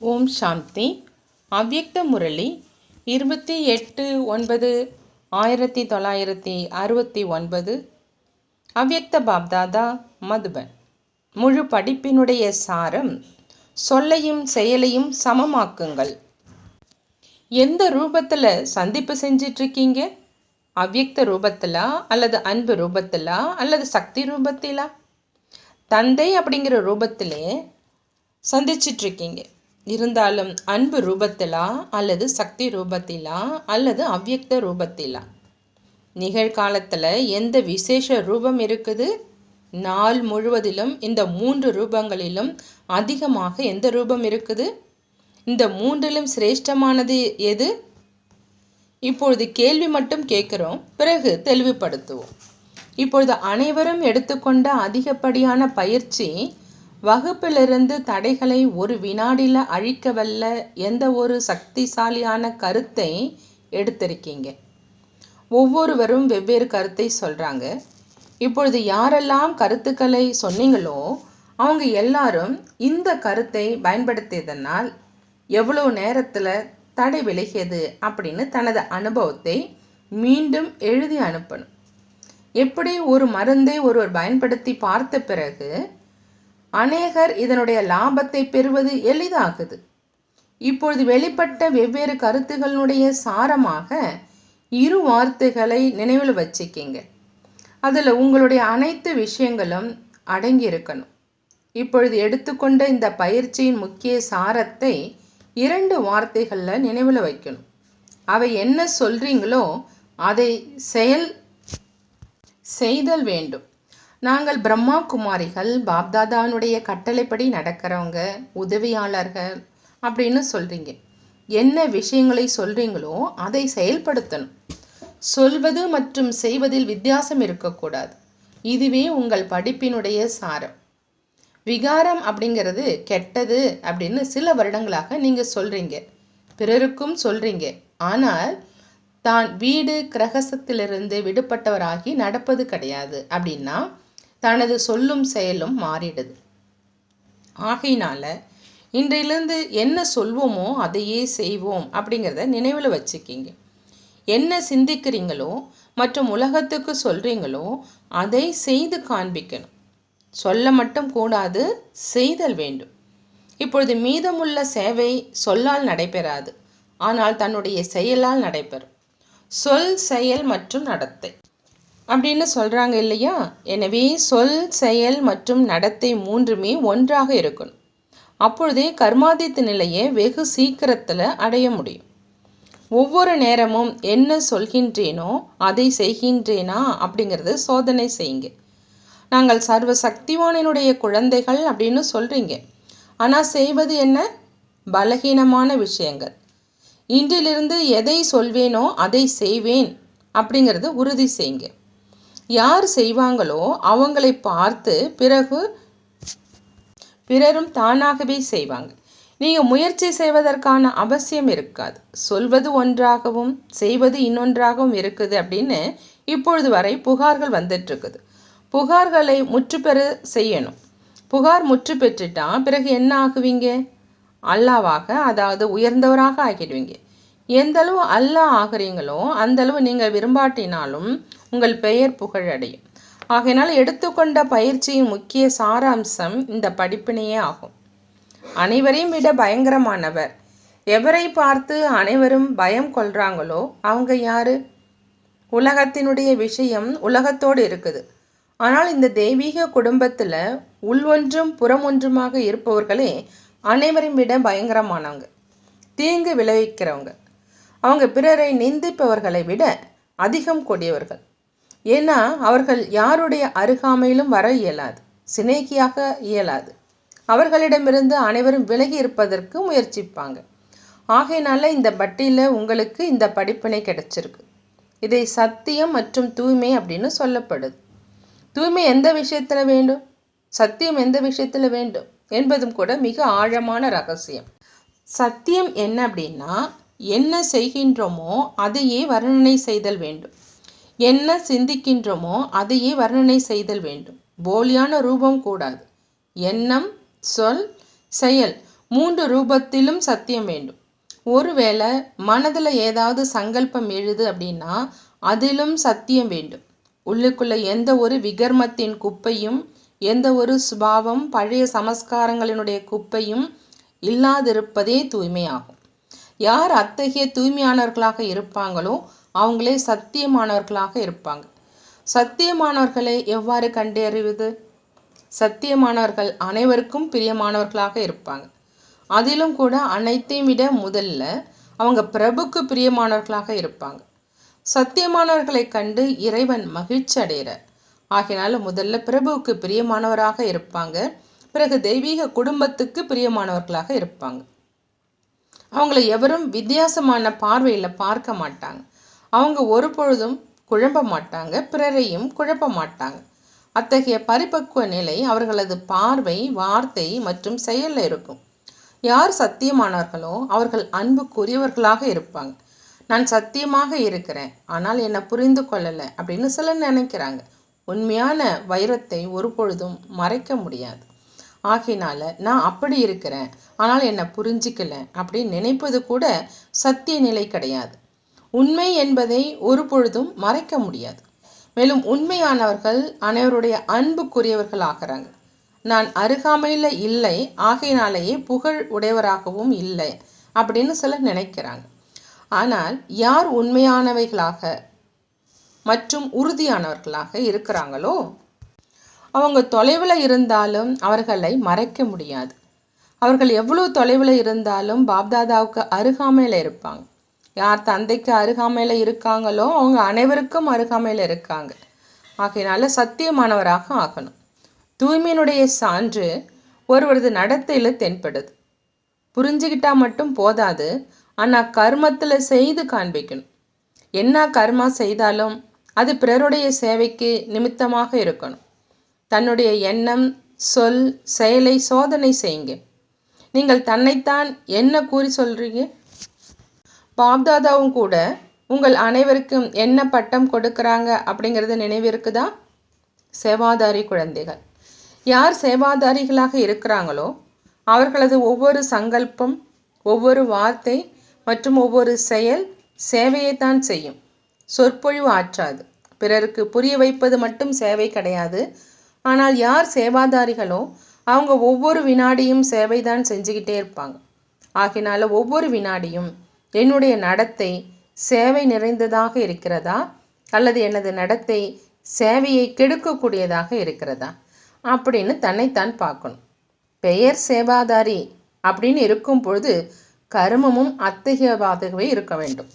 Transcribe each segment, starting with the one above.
ஓம் சாந்தி. அவ்யக்த முரளி இருபத்தி எட்டு ஒன்பது ஆயிரத்தி தொள்ளாயிரத்தி அறுபத்தி ஒன்பது. அவ்யக்த பாப்தாதா மதுபன். முழு படிப்பினுடைய சாரம் சொல்லையும் செயலையும் சமமாக்குங்கள். எந்த ரூபத்தில் சந்திப்பு செஞ்சிட்ருக்கீங்க? அவ்யக்த ரூபத்திலா அல்லது அன்பு ரூபத்திலா அல்லது சக்தி ரூபத்திலா? தந்தை அப்படிங்கிற ரூபத்திலே சந்திச்சிட்ருக்கீங்க. இருந்தாலும் அன்பு ரூபத்திலா அல்லது சக்தி ரூபத்திலா அல்லது அவ்வியக்த ரூபத்திலா? நிகழ்காலத்தில் எந்த விசேஷ ரூபம் இருக்குது? நாள் முழுவதிலும் இந்த மூன்று ரூபங்களிலும் அதிகமாக எந்த ரூபம் இருக்குது? இந்த மூன்றிலும் சிரேஷ்டமானது எது? இப்பொழுது கேள்வி மட்டும் கேட்குறோம். பிறகு தெளிவுபடுத்துவோம். இப்பொழுது அனைவரும் எடுத்துக்கொண்ட அதிகப்படியான பயிற்சி வகுப்பிலிருந்து தடைகளை ஒரு வினாடியில் அழிக்கவல்ல எந்த ஒரு சக்திசாலியான கருத்தை எடுத்திருக்கீங்க. ஒவ்வொருவரும் வெவ்வேறு கருத்தை சொல்கிறாங்க இப்பொழுது யாரெல்லாம் கருத்துக்களை சொன்னீங்களோ அவங்க எல்லாரும் இந்த கருத்தை பயன்படுத்தியதனால் எவ்வளோ நேரத்தில் தடை விலகியது அப்படின்னு தனது அனுபவத்தை மீண்டும் எழுதி அனுப்பணும். எப்படி ஒரு மருந்தை ஒருவர் பயன்படுத்தி பார்த்த பிறகு அநேகர் இதனுடைய லாபத்தை பெறுவது எளிதாகுது. இப்பொழுது வெளிப்பட்ட வெவ்வேறு கருத்துகளுடைய சாரமாக இரு வார்த்தைகளை நினைவில் வச்சுக்கிங்க. அதில் உங்களுடைய அனைத்து விஷயங்களும் அடங்கியிருக்கணும். இப்பொழுது எடுத்துக்கொண்ட இந்த பயிற்சியின் முக்கிய சாரத்தை இரண்டு வார்த்தைகளில் நினைவில் வைக்கணும். அவை என்ன சொல்கிறீங்களோ அதை செயல் செய்தல் வேண்டும். நாங்கள் பிரம்மா குமாரிகள் பாப்தாதானுடைய கட்டளைப்படி நடக்கிறவங்க உதவியாளர்கள் அப்படின்னு சொல்கிறீங்க என்ன விஷயங்களை சொல்கிறீங்களோ அதை செயல்படுத்தணும். சொல்வது மற்றும் செய்வதில் வித்தியாசம் இருக்கக்கூடாது. இதுவே உங்கள் படிப்பினுடைய சாரம். விகாரம் அப்படிங்கிறது கெட்டது அப்படின்னு சில வருடங்களாக நீங்கள் சொல்கிறீங்க பிறருக்கும் சொல்கிறீங்க ஆனால் தான் வீடு கிரகசத்திலிருந்து விடுபட்டவராகி நடப்பது கிடையாது. அப்படின்னா தனது சொல்லும் செயலும் மாறிடுது. ஆகையினால இன்றையிலிருந்து என்ன சொல்வோமோ அதையே செய்வோம் அப்படிங்கிறத நினைவில் வச்சுக்கிங்க. என்ன சிந்திக்கிறீங்களோ மற்றும் உலகத்துக்கு சொல்கிறீங்களோ அதை செய்து காண்பிக்கணும். சொல்ல மட்டும் கூடாது செய்தல் வேண்டும். இப்பொழுது மீதமுள்ள சேவை சொல்லால் நடைபெறாது. ஆனால் தன்னுடைய செயலால் நடைபெறும். சொல் செயல் மற்றும் நடத்தை. அப்படின்னு சொல்கிறாங்க இல்லையா? எனவே சொல் செயல் மற்றும் நடத்தை மூன்றுமே ஒன்றாக இருக்கணும். அப்பொழுதே கர்மாதித்த நிலையை வெகு சீக்கிரத்தில் அடைய முடியும். ஒவ்வொரு நேரமும் என்ன சொல்கின்றேனோ அதை செய்கின்றேனா அப்படிங்கிறது சோதனை செய்யுங்க. நாங்கள் சர்வ சக்திவானினுடைய குழந்தைகள் அப்படின்னு சொல்கிறீங்க ஆனால் செய்வது என்ன? பலகீனமான விஷயங்கள். இன்றிலிருந்து எதை சொல்வேனோ அதை செய்வேன் அப்படிங்கிறது உறுதி செய்யுங்க. யார் செய்வாங்களோ அவங்களை பார்த்து பிறகு பிறரும் தானாகவே செய்வாங்க. நீங்கள் முயற்சி செய்வதற்கான அவசியம் இருக்காது. சொல்வது ஒன்றாகவும் செய்வது இன்னொன்றாகவும் இருக்குது அப்படின்னு இப்பொழுது வரை புகார்கள் வந்துட்டுருக்குது. புகார்களை முற்றுப்பெற செய்யணும். புகார் முற்று பெற்றுட்டா பிறகு என்ன ஆகுவீங்க? அல்லாவாக அதாவது உயர்ந்தவராக ஆகிடுவீங்க. எந்தளவு அல்லா ஆகிறீங்களோ அந்த அளவு நீங்கள் விரும்பாட்டினாலும் உங்கள் பெயர் புகழடையும். ஆகையினால் எடுத்துக்கொண்ட பயிற்சியின் முக்கிய சாராம்சம் இந்த படிப்பினையே ஆகும். அனைவரையும் விட பயங்கரமானவர். எவரை பார்த்து அனைவரும் பயம் கொள்கிறாங்களோ அவங்க யாரு? உலகத்தினுடைய விஷயம் உலகத்தோடு இருக்குது. ஆனால் இந்த தெய்வீக குடும்பத்தில் உள்ஒன்றும் புறம் ஒன்றுமாக இருப்பவர்களே அனைவரையும் விட பயங்கரமானவங்க. தீங்கு விளைவிக்கிறவங்க. அவங்க பிறரை நிந்திப்பவர்களை விட அதிகம் கொடியவர்கள். ஏன்னா அவர்கள் யாருடைய அருகாமையிலும் வர இயலாது. சிநேகியாக இயலாது. அவர்களிடமிருந்து அனைவரும் விலகி இருப்பதற்கு முயற்சிப்பாங்க. ஆகையினால இந்த பட்டியில் உங்களுக்கு இந்த படிப்பினை கிடைச்சிருக்கு. இதை சத்தியம் மற்றும் தூய்மை அப்படின்னு சொல்லப்படுது. தூய்மை எந்த விஷயத்தில் வேண்டும்? சத்தியம் எந்த விஷயத்தில் வேண்டும்? என்பதும் கூட மிக ஆழமான ரகசியம். சத்தியம் என்ன அப்படின்னா என்ன செய்கின்றோமோ அதையே வர்ணனை செய்தல் வேண்டும். என்ன சிந்திக்கின்றோமோ அதையே வர்ணனை செய்தல் வேண்டும். போலியான ரூபம் கூடாது. எண்ணம் சொல் செயல் மூன்று ரூபத்திலும் சத்தியம் வேண்டும். ஒருவேளை மனதில் ஏதாவது சங்கல்பம் எழுது அப்படின்னா அதிலும் சத்தியம் வேண்டும். உள்ளுக்குள்ள எந்த ஒரு விகர்மத்தின் குப்பையும் எந்த ஒரு சுபாவம் பழைய சமஸ்காரங்களினுடைய குப்பையும் இல்லாதிருப்பதே தூய்மையாகும். யார் அத்தகைய தூய்மையானவர்களாக இருப்பாங்களோ அவங்களே சத்தியமானவர்களாக இருப்பாங்க. சத்தியமானவர்களை எவ்வாறு கண்டறிவது? சத்தியமானவர்கள் அனைவருக்கும் பிரியமானவர்களாக இருப்பாங்க. அதிலும் கூட அனைத்தையும் விட முதல்ல அவங்க பிரபுக்கு பிரியமானவர்களாக இருப்பாங்க. சத்தியமானவர்களை கண்டு இறைவன் மகிழ்ச்சி அடைகிறார் ஆகினால முதல்ல பிரபுவுக்கு பிரியமானவராக இருப்பாங்க. பிறகு தெய்வீக குடும்பத்துக்கு பிரியமானவர்களாக இருப்பாங்க. அவங்கள எவரும் வித்தியாசமான பார்வையில் பார்க்க மாட்டாங்க. அவங்க ஒரு பொழுதும் குழம்ப மாட்டாங்க பிறரையும் குழப்ப மாட்டாங்க. அத்தகைய பரிபக்குவ நிலை அவர்களது பார்வை வார்த்தை மற்றும் செயலில் இருக்கும். யார் சத்தியமானவர்களோ அவர்கள் அன்புக்குரியவர்களாக இருப்பாங்க. நான் சத்தியமாக இருக்கிறேன் ஆனால் என்னை புரிந்து கொள்ளலை அப்படின்னு சிலர் நினைக்கிறாங்க. உண்மையான வைரத்தை ஒரு பொழுதும் மறைக்க முடியாது. ஆகினால நான் அப்படி இருக்கிறேன் ஆனால் என்னை புரிஞ்சிக்கல அப்படின்னு நினைப்பது கூட சத்திய நிலை கிடையாது. உண்மை என்பதை ஒரு பொழுதும் மறைக்க முடியாது. மேலும் உண்மையானவர்கள் அனைவருடைய அன்புக்குரியவர்கள் ஆகிறாங்க. நான் அருகாமையில் இல்லை ஆகையினாலேயே புகழ் உடையவராகவும் இல்லை அப்படின்னு சிலர் நினைக்கிறாங்க. ஆனால் யார் உண்மையானவைகளாக மற்றும் உறுதியானவர்களாக இருக்கிறாங்களோ அவங்க தொலைவில் இருந்தாலும் அவர்களை மறைக்க முடியாது. அவர்கள் எவ்வளோ தொலைவில் இருந்தாலும் பாப்தாதாவுக்கு அருகாமையில் இருப்பாங்க. யார் தந்தைக்கு அருகாமையில் இருக்காங்களோ அவங்க அனைவருக்கும் அருகாமையில் இருக்காங்க. ஆகையினால சத்தியமானவராக ஆகணும். தூய்மையினுடைய சான்று ஒருவரது நடத்தையில் தென்படுது. புரிஞ்சுக்கிட்டா மட்டும் போதாது ஆனால் கர்மத்தில் செய்து காண்பிக்கணும். என்ன கர்மா செய்தாலும் அது பிறருடைய சேவைக்கு நிமித்தமாக இருக்கணும். தன்னுடைய எண்ணம் சொல் செயலை சோதனை செய்யுங்க. நீங்கள் தன்னைத்தான் என்ன கூறி சொல்கிறீங்க பாப்தாதாவும் கூட உங்கள் அனைவருக்கும் என்ன பட்டம் கொடுக்குறாங்க? அப்படிங்கிறது நினைவிருக்குதா? சேவாதாரி குழந்தைகள். யார் சேவாதாரிகளாக இருக்கிறாங்களோ அவர்களது ஒவ்வொரு சங்கல்பம் ஒவ்வொரு வார்த்தை மற்றும் ஒவ்வொரு செயல் சேவையைத்தான் செய்யும். சொற்பொழிவு ஆற்றாது. பிறருக்கு புரிய வைப்பது மட்டும் சேவை கிடையாது. ஆனால் யார் சேவாதாரிகளோ அவங்க ஒவ்வொரு வினாடியும் சேவை தான் செஞ்சுக்கிட்டே இருப்பாங்க. ஆகினால ஒவ்வொரு வினாடியும் என்னுடைய நடத்தை சேவை நிறைந்ததாக இருக்கிறதா? அல்லது எனது நடத்தை சேவையை கெடுக்கக்கூடியதாக இருக்கிறதா? அப்படின்னு தன்னைத்தான் பார்க்கணும். பெயர் சேவாதாரி அப்படின்னு இருக்கும் பொழுது கருமமும் அத்தகையவாகவே இருக்க வேண்டும்.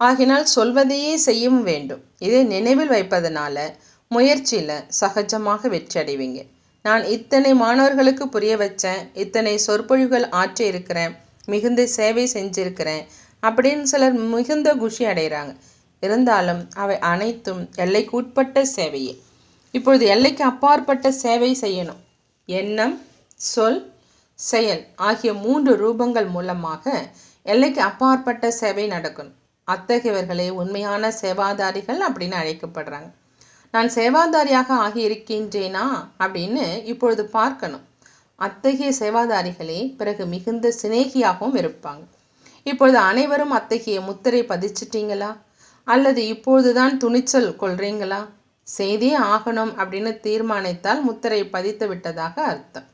ஆகினால் சொல்வதையே செய்யவும் வேண்டும். இதை நினைவில் வைப்பதனால முயற்சியில் சகஜமாக வெற்றி அடைவீங்க. நான் இத்தனை மாணவர்களுக்கு புரிய வச்சேன். இத்தனை சொற்பொழிவுகள் ஆற்றி இருக்கிறேன் மிகுந்த சேவை செஞ்சிருக்கிறேன் அப்படின்னு சிலர் மிகுந்த குஷி அடைகிறாங்க. இருந்தாலும் அவை அனைத்தும் எல்லைக்கு உட்பட்ட சேவையே. இப்பொழுது எல்லைக்கு அப்பாற்பட்ட சேவை செய்யணும். எண்ணம் சொல் செயல் ஆகிய மூன்று ரூபங்கள் மூலமாக எல்லைக்கு அப்பாற்பட்ட சேவை நடக்கணும். அத்தகையவர்களே உண்மையான சேவாதாரிகள் அப்படின்னு அழைக்கப்படுறாங்க. நான் சேவாதாரியாக ஆகியிருக்கின்றேனா அப்படின்னு இப்பொழுது பார்க்கணும். அத்தகைய சேவாதாரிகளே பிறகு மிகுந்த சிநேகியாகவும் இருப்பாங்க. இப்பொழுது அனைவரும் அத்தகைய முத்திரை பதிச்சிட்டீங்களா? அல்லது இப்பொழுதுதான் துணிச்சல் கொள்றீங்களா? செய்தே ஆகணும் அப்படின்னு தீர்மானித்தால் முத்திரை பதித்து விட்டதாக அர்த்தம்.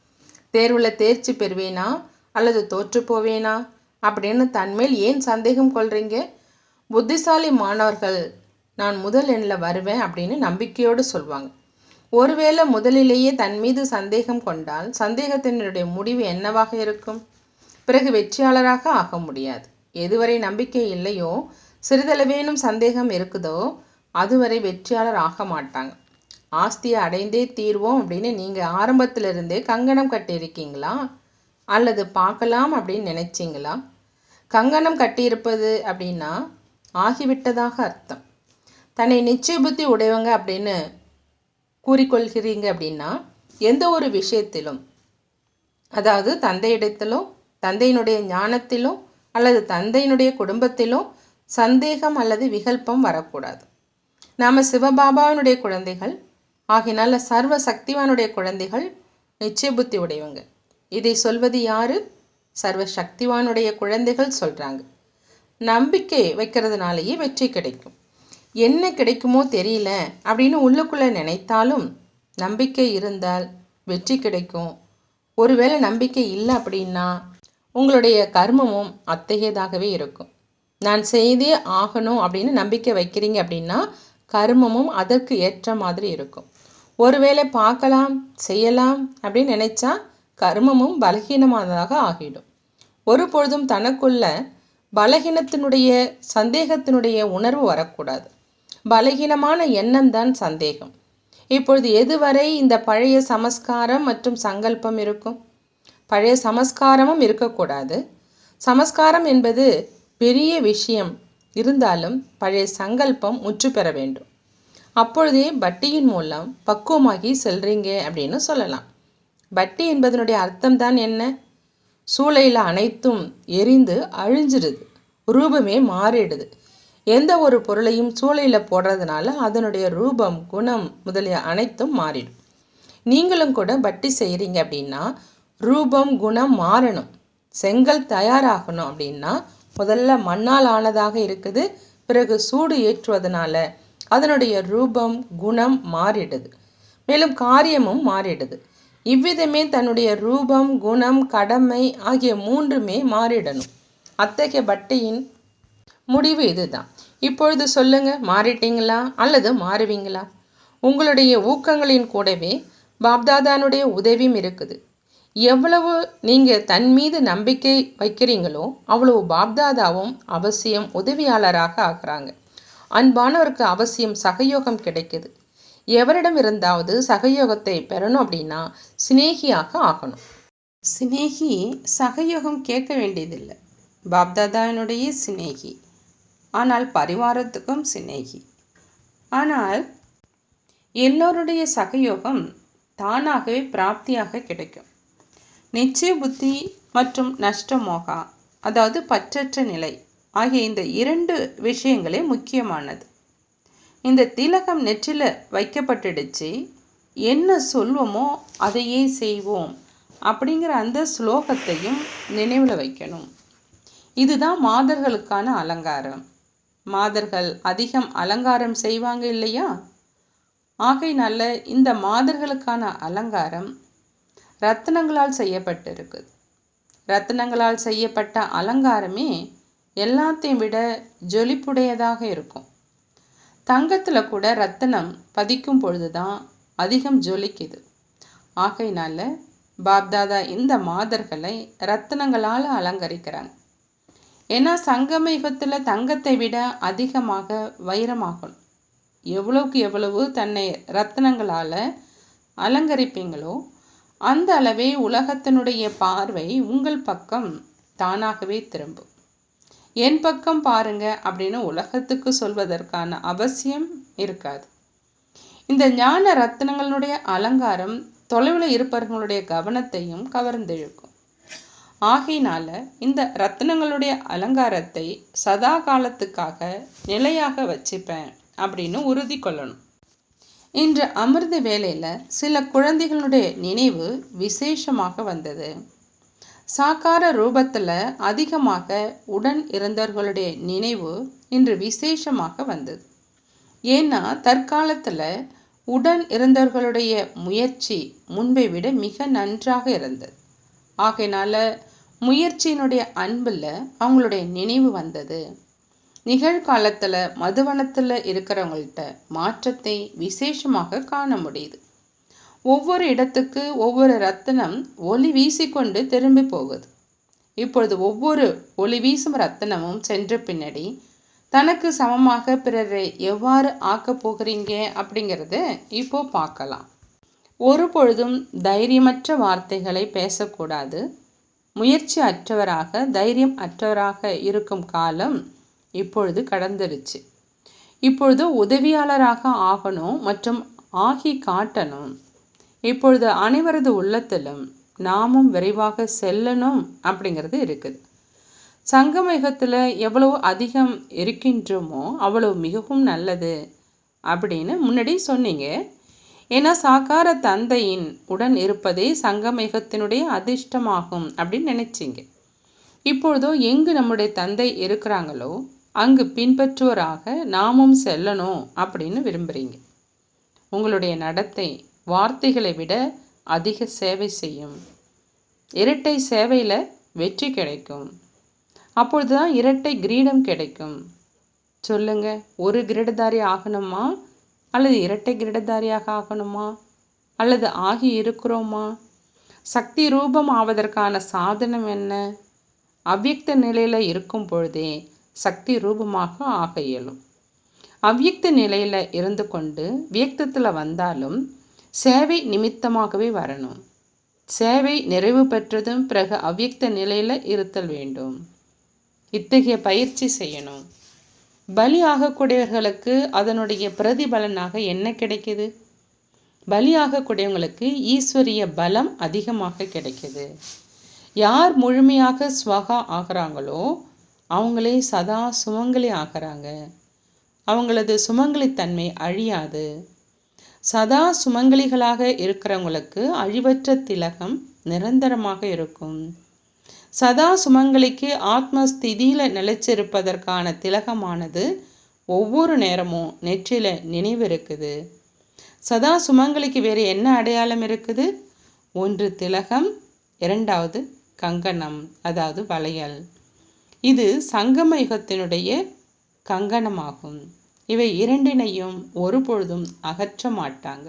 தேர்வில் தேர்ச்சி பெறுவேனா? அல்லது தோற்று போவேனா? அப்படின்னு தன்மேல் ஏன் சந்தேகம் கொள்றீங்க? புத்திசாலி மாணவர்கள் நான் முதல் எண்ணில் வருவேன் அப்படின்னு நம்பிக்கையோடு சொல்லுவாங்க ஒருவேளை முதலிலேயே தன் மீது சந்தேகம் கொண்டால் சந்தேகத்தினருடைய முடிவு என்னவாக இருக்கும்? பிறகு வெற்றியாளராக ஆக முடியாது. எதுவரை நம்பிக்கை இல்லையோ சிறிதளவேனும் சந்தேகம் இருக்குதோ அதுவரை வெற்றியாளர் ஆக மாட்டாங்க. ஆஸ்தியை அடைந்தே தீர்வோம் அப்படின்னு நீங்கள் ஆரம்பத்திலிருந்தே கங்கணம் கட்டியிருக்கீங்களா? அல்லது பார்க்கலாம் அப்படின்னு நினைச்சிங்களா? கங்கணம் கட்டியிருப்பது அப்படின்னா ஆகிவிட்டதாக அர்த்தம். தன்னை நிச்சய புத்தி உடையவங்க அப்படின்னு கூறிக்கொள்கிறீங்க அப்படின்னா எந்த ஒரு விஷயத்திலும் அதாவது தந்தையிடத்திலோ தந்தையினுடைய ஞானத்திலோ அல்லது தந்தையினுடைய குடும்பத்திலோ சந்தேகம் அல்லது விகல்பம் வரக்கூடாது. நாம் சிவபாபாவினுடைய குழந்தைகள் ஆகினால சர்வ சக்திவானுடைய குழந்தைகள் நிச்சய புத்தி உடையவங்க. இதை சொல்வது யாரு? சர்வ சக்திவானுடைய குழந்தைகள் சொல்கிறாங்க நம்பிக்கை வைக்கிறதுனாலேயே வெற்றி கிடைக்கும். என்ன கிடைக்குமோ தெரியல அப்படின்னு உள்ளுக்குள்ளே நினைத்தாலும் நம்பிக்கை இருந்தால் வெற்றி கிடைக்கும். ஒருவேளை நம்பிக்கை இல்லை அப்படின்னா உங்களுடைய கர்மமும் அத்தகையதாகவே இருக்கும். நான் செய்தே ஆகணும் அப்படின்னு நம்பிக்கை வைக்கிறீங்க அப்படின்னா கர்மமும் அதற்கு ஏற்ற மாதிரி இருக்கும். ஒருவேளை பார்க்கலாம் செய்யலாம் அப்படின்னு நினைச்சா கர்மமும் பலகீனமானதாக ஆகிடும். ஒரு பொழுதும் தனக்குள்ள பலகீனத்தினுடைய சந்தேகத்தினுடைய உணர்வு வரக்கூடாது. பலகீனமான எண்ணம் தான் சந்தேகம். இப்பொழுது எதுவரை இந்த பழைய சமஸ்காரம் மற்றும் சங்கல்பம் இருக்கும்? பழைய சமஸ்காரமும் இருக்கக்கூடாது. சமஸ்காரம் என்பது பெரிய விஷயம். இருந்தாலும் பழைய சங்கல்பம் முற்று பெற வேண்டும். அப்பொழுதே பட்டியின் மூலம் பக்குவமாகி செல்றீங்க அப்படின்னு சொல்லலாம். பட்டி என்பதனுடைய அர்த்தம் தான் என்ன? சூளையில் அனைத்தும் எரிந்து அழிஞ்சிடுது. ரூபமே மாறிடுது. எந்த ஒரு பொருளையும் சூளையில் போடுறதுனால அதனுடைய ரூபம் குணம் முதலிய அனைத்தும் மாறிடும். நீங்களும் கூட பட்டி செய்கிறீங்க அப்படின்னா ரூபம் குணம் மாறணும். செங்கல் தயாராகணும் அப்படின்னா முதல்ல மண்ணால் ஆனதாக இருக்குது பிறகு சூடு ஏற்றுவதனால அதனுடைய ரூபம் குணம் மாறிடுது. மேலும் காரியமும் மாறிடுது. இவ்விதமே தன்னுடைய ரூபம் குணம் கடமை ஆகிய மூன்றுமே மாறிடணும். அத்தகைய பட்டையின் முடிவு இதுதான். இப்பொழுது சொல்லுங்க மாறிட்டீங்களா அல்லது மாறுவீங்களா? உங்களுடைய ஊக்கங்களின் கூடவே பாப்தாதானுடைய உதவியும் இருக்குது. எவ்வளவு நீங்கள் தன் மீது நம்பிக்கை வைக்கிறீங்களோ அவ்வளவு பாப்தாதாவும் அவசியம் உதவியாளராக ஆகிறாங்க. அன்பானவருக்கு அவசியம் சகயோகம் கிடைக்குது. எவரிடம் இருந்தாவது சகயோகத்தை பெறணும் அப்படின்னா சிநேகியாக ஆகணும். சிநேகி சகயோகம் கேட்க வேண்டியதில்லை. பாப்தாதானுடைய சிநேகி. ஆனால் பரிவாரத்துக்கும் சிநேகி. ஆனால் எல்லோருடைய சகயோகம் தானாகவே பிராப்தியாக கிடைக்கும். நிச்சய புத்தி மற்றும் நஷ்டமோகா அதாவது பற்றற்ற நிலை ஆகிய இந்த இரண்டு விஷயங்களே முக்கியமானது. இந்த திலகம் நெற்றில வைக்கப்பட்டுடுச்சு என்ன சொல்வோமோ அதையே செய்வோம் அப்படிங்கிற அந்த ஸ்லோகத்தையும் நினைவில் வைக்கணும். இதுதான் மாதர்களுக்கான அலங்காரம். மாதர்கள் அதிகம் அலங்காரம் செய்வாங்க இல்லையா? ஆகையினால இந்த மாதர்களுக்கான அலங்காரம் ரத்தினங்களால் செய்யப்பட்டிருக்குது. ரத்தினங்களால் செய்யப்பட்ட அலங்காரமே எல்லாத்தையும் விட ஜொலிப்புடையதாக இருக்கும். தங்கத்தில் கூட ரத்தினம் பதிக்கும் பொழுது தான் அதிகம் ஜொலிக்குது. ஆகையினால பாப்தாதா இந்த மாதர்களை ரத்தினங்களால் அலங்கரிக்கிறாங்க. ஏன்னா சங்கம் யுகத்தில் தங்கத்தை விட அதிகமாக வைரமாகணும். எவ்வளவுக்கு எவ்வளவு தன்னை ரத்தனங்களால் அலங்கரிப்பீங்களோ அந்த அளவே உலகத்தினுடைய பார்வை உங்கள் பக்கம் தானாகவே திரும்பும். என் பக்கம் பாருங்க அப்படின்னு உலகத்துக்கு சொல்வதற்கான அவசியம் இருக்காது. இந்த ஞான ரத்தினங்களுடைய அலங்காரம் தொலைவில் இருப்பவர்களுடைய கவனத்தையும் கவர்ந்திழுக்கும். ஆகையினால இந்த ரத்தினங்களுடைய அலங்காரத்தை சதா காலத்துக்காக நிலையாக வச்சுப்பேன் அப்படின்னு உறுதி கொள்ளணும். இன்று அமிர்த வேலையில் சில குழந்தைகளுடைய நினைவு விசேஷமாக வந்தது. சாக்கார ரூபத்தில் அதிகமாக உடன் இருந்தவர்களுடைய நினைவு இன்று விசேஷமாக வந்தது. ஏன்னா தற்காலத்தில் உடன் இருந்தவர்களுடைய முயற்சி முன்பை விட மிக நன்றாக இருந்தது. ஆகையினால முயற்சியினுடைய அன்பில் அவங்களுடைய நினைவு வந்தது. நிகழ்காலத்தில் மதுவனத்தில் இருக்கிறவங்கள்ட்ட மாற்றத்தை விசேஷமாக காண முடியுது. ஒவ்வொரு இடத்துக்கு ஒவ்வொரு ரத்தினம் ஒளி வீசிக்கொண்டு திரும்பி போகுது. இப்பொழுது ஒவ்வொரு ஒளி வீசும் ரத்தனமும் சென்ற பின்னாடி தனக்கு சமமாக பிறரை எவ்வாறு ஆக்கப் போகிறீங்க அப்படிங்கிறத இப்போ பார்க்கலாம். ஒரு பொழுதும் தைரியமற்ற வார்த்தைகளை பேசக்கூடாது. முயற்சி அற்றவராக தைரியம் அற்றவராக இருக்கும் காலம் இப்பொழுது கடந்துருச்சு. இப்பொழுது உதவியாளராக ஆகணும் மற்றும் ஆகி காட்டணும். இப்பொழுது அனைவரது உள்ளத்திலும் நாமும் விரைவாக செல்லணும் அப்படிங்கிறது இருக்குது. சங்கமேகத்தில் எவ்வளவு அதிகம் இருக்கின்றோமோ அவ்வளவு மிகவும் நல்லது அப்படின்னு முன்னாடி சொன்னீங்க. ஏன்னா சாக்கார தந்தையின் உடன் இருப்பதே சங்கமேகத்தினுடைய அதிர்ஷ்டமாகும் அப்படின்னு நினைச்சிங்க. இப்பொழுதோ எங்கு நம்முடைய தந்தை இருக்கிறாங்களோ அங்கு பின்பற்றுவராக நாமும் செல்லணும் அப்படின்னு விரும்புகிறீங்க உங்களுடைய நடத்தை வார்த்தைகளை விட அதிக சேவை செய்யும். இரட்டை சேவையில் வெற்றி கிடைக்கும். அப்பொழுது தான் இரட்டை கிரீடம் கிடைக்கும். சொல்லுங்க ஒரு கிரீடதாரி ஆகணுமா? அல்லது இரட்டை கிரீடதாரியாக ஆகணுமா? அல்லது ஆகி இருக்கிறோமா? சக்தி ரூபம் ஆவதற்கான சாதனம் என்ன? அவ்வியக்த நிலையில் இருக்கும் பொழுதே சக்தி ரூபமாக ஆக இயலும். அவ்வியக்த நிலையில் இருந்து கொண்டு வியக்தத்தில் வந்தாலும் சேவை நிமித்தமாகவே வரணும். சேவை நிறைவு பெற்றதும் பிறகு அவ்வியக்த நிலையில் இருத்தல் வேண்டும். இத்தகைய பயிற்சி செய்யணும். பலி ஆகக்கூடியவர்களுக்கு அதனுடைய பிரதிபலனாக என்ன கிடைக்குது? பலியாகக்கூடியவங்களுக்கு ஈஸ்வரிய பலம் அதிகமாக கிடைக்குது. யார் முழுமையாக ஸ்வகா ஆகிறாங்களோ அவங்களே சதா சுமங்கலி ஆகிறாங்க. அவங்களது சுமங்கலித்தன்மை அழியாது. சதா சுமங்கலிகளாக இருக்கிறவங்களுக்கு அழிவற்ற திலகம் நிரந்தரமாக இருக்கும். சதா சுமங்கலிக்கு ஆத்மஸ்திதியில் நிலைச்சிருப்பதற்கான திலகமானது ஒவ்வொரு நேரமும் நெற்றியில் நினைவு இருக்குது சதா சுமங்கலிக்கு வேறு என்ன அடையாளம் இருக்குது? ஒன்று திலகம் இரண்டாவது கங்கணம் அதாவது வளையல். இது சங்கம யுகத்தினுடைய கங்கணமாகும். இவை இரண்டினையும் ஒரு பொழுதும் அகற்ற மாட்டாங்க.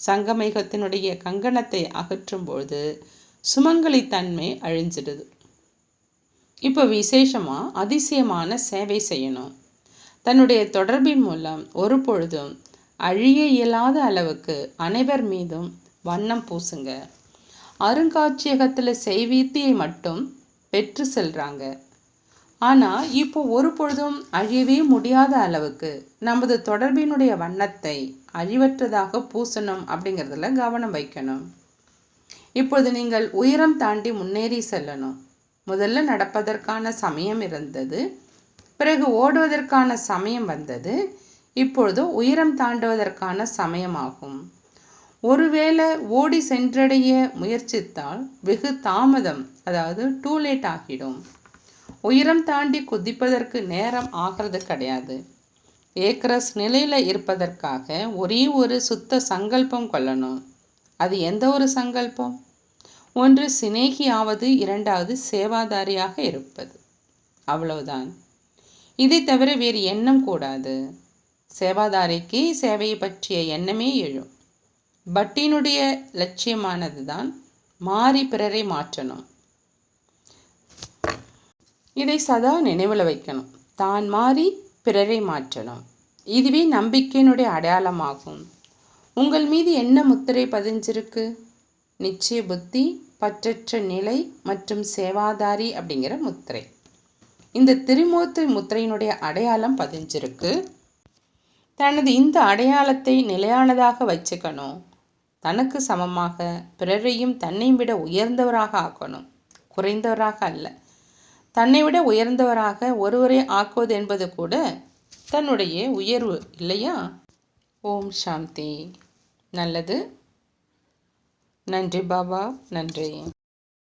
சங்கம யுகத்தினுடைய கங்கணத்தை அகற்றும் பொழுது சுமங்கலித்தன்மை அழிஞ்சிடுது. இப்போ விசேஷமாக அதிசயமான சேவை செய்யணும். தன்னுடைய தொடர்பின் மூலம் ஒரு பொழுதும் அழிய இயலாத அளவுக்கு அனைவர் மீதும் வண்ணம் பூசுங்க. அருங்காட்சியகத்தில் செய்வீத்தியை மட்டும் பெற்று செல்கிறாங்க ஆனால் இப்போ ஒரு பொழுதும் அழியவே முடியாத அளவுக்கு நமது தொடர்பினுடைய வண்ணத்தை அழிவற்றதாக பூசணும் அப்படிங்கிறதுல கவனம் வைக்கணும். இப்பொழுது நீங்கள் உயரம் தாண்டி முன்னேறி செல்லணும். முதல்ல நடப்பதற்கான சமயம் இருந்தது. பிறகு ஓடுவதற்கான சமயம் வந்தது. இப்பொழுது உயரம் தாண்டுவதற்கான சமயமாகும். ஒருவேளை ஓடி சென்றடைய முயற்சித்தால் வெகு தாமதம் அதாவது டூ லேட் ஆகிடும். உயரம் தாண்டி குதிப்பதற்கு நேரம் ஆகிறது கிடையாது. ஏக்ரஸ் நிலையில் இருப்பதற்காக ஒரே ஒரு சுத்த சங்கல்பம் கொள்ளணும். அது எந்த ஒரு சங்கல்பம்? ஒன்று சிநேகியாவது இரண்டாவது சேவாதாரியாக இருப்பது. அவ்வளவுதான். இதை தவிர வேறு எண்ணம் கூடாது. சேவாதாரிக்கு சேவையை பற்றிய எண்ணமே எழும். பட்டினுடைய லட்சியமானது தான் மாறி பிறரை மாற்றணும். இதை சதா நினைவில் வைக்கணும். தான் மாறி பிறரை மாற்றணும். இதுவே நம்பிக்கையினுடைய அடையாளமாகும். உங்கள் மீது என்ன முத்திரை பதிஞ்சிருக்கு? நிச்சய புத்தி பற்றற்ற நிலை மற்றும் சேவாதாரி அப்படிங்கிற முத்திரை. இந்த திருமூர்த்தி முத்திரையினுடைய அடையாளம் பதிஞ்சிருக்கு. தனது இந்த அடையாளத்தை நிலையானதாக வச்சுக்கணும். தனக்கு சமமாக பிறரையும் தன்னை விட உயர்ந்தவராக ஆக்கணும். குறைந்தவராக அல்ல. தன்னை விட உயர்ந்தவராக ஒருவரை ஆக்குவது என்பது கூட தன்னுடைய உயர்வு இல்லையா? ஓம் சாந்தி. நல்லது. நன்றி பாபா. நன்றி.